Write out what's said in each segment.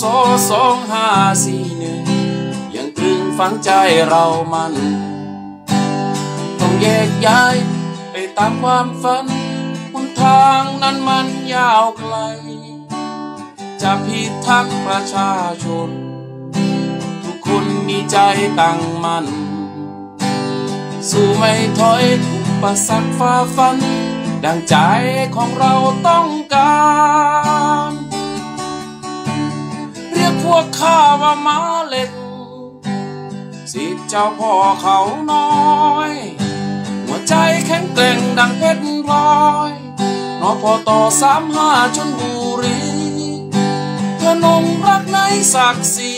ศสองห้าสี่หนึ่งยังตรึงฝังใจเรามัน ต้องแยกย้ายไปตามความฝันหนทางนั้นมันยาวไกล จะพิทักษ์ประชาชน ทุกคนมีใจตั้งมัน่นสู้ไม่ถอยอุปสรรคฝ่าฟัน ดังใจของเราต้องการ วกข้าว่ามาเล็กสิทธิ์เจ้าพ่อเขาน้อย หัวใจแข็งแกร่งดังเพชรพลอยนอพอต่อสามห้าชนบุรีพนมรักในศักดิ์ศรี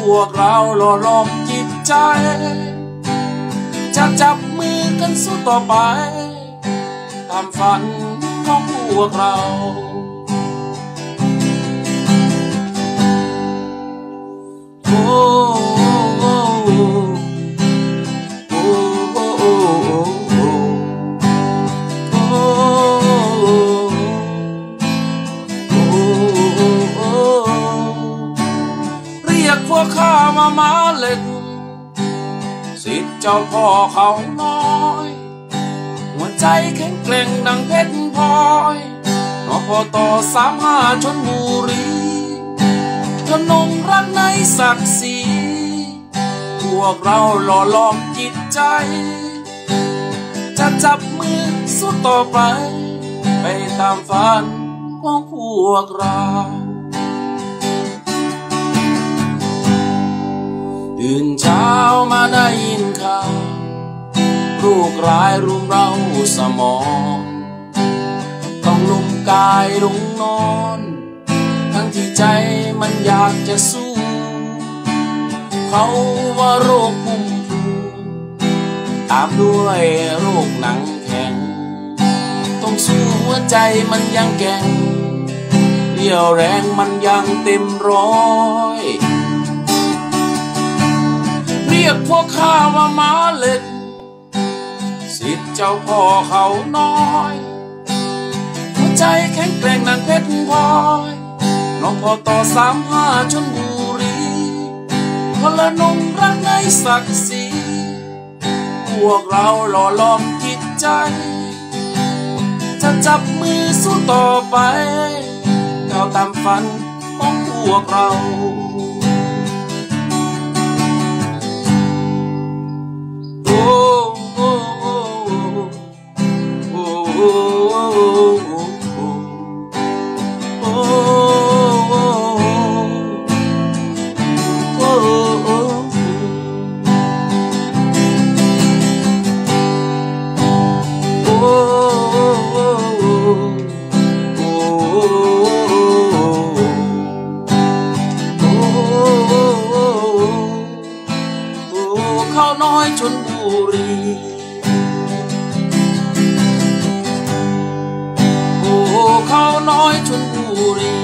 พวกเราหล่อลอมจิตใจ จะจับมือกันสู้ต่อไป ตามฝันของพวกเรา สิทธิ์เจ้าพ่อเขาน้อย หัวใจแข็งแกร่งดังเพชรพลอยนอพอต่อสามห้าชนบุรีทนงรักในศักดิ์ศรีพวกเราหล่อลอมจิตใจ จะจับมือสู้ต่อไป ไปตามฝันของพวกเราตื่นเช้ามาได้ โรคร้ายรุมเราสมอง ต้องลุมกายลงนอน ทั้งที่ใจมันอยากจะสู้ เขาว่าโรคพุ่มพวงตามด้วยโรคหนังแข็ง ต้องสู้หัวใจมันยังแกร่งเรี่ยวแรงมันยังเต็มร้อยเรียกพวกข้าว่ามาเล็ด สิทธิ์เจ้าพ่อเขาน้อย หัวใจแข็งแกร่งนังเพชรพลอยน้องพ่อต่อสามห้าชนบุรีพลนงรักในศักดิ์ศรีพวกเราหล่อล้อมจิตใจ จะจับมือสู้ต่อไปก้าวตามฝันของพวกเรา ชนบุรีโอ้เขาน้อยชนบุรี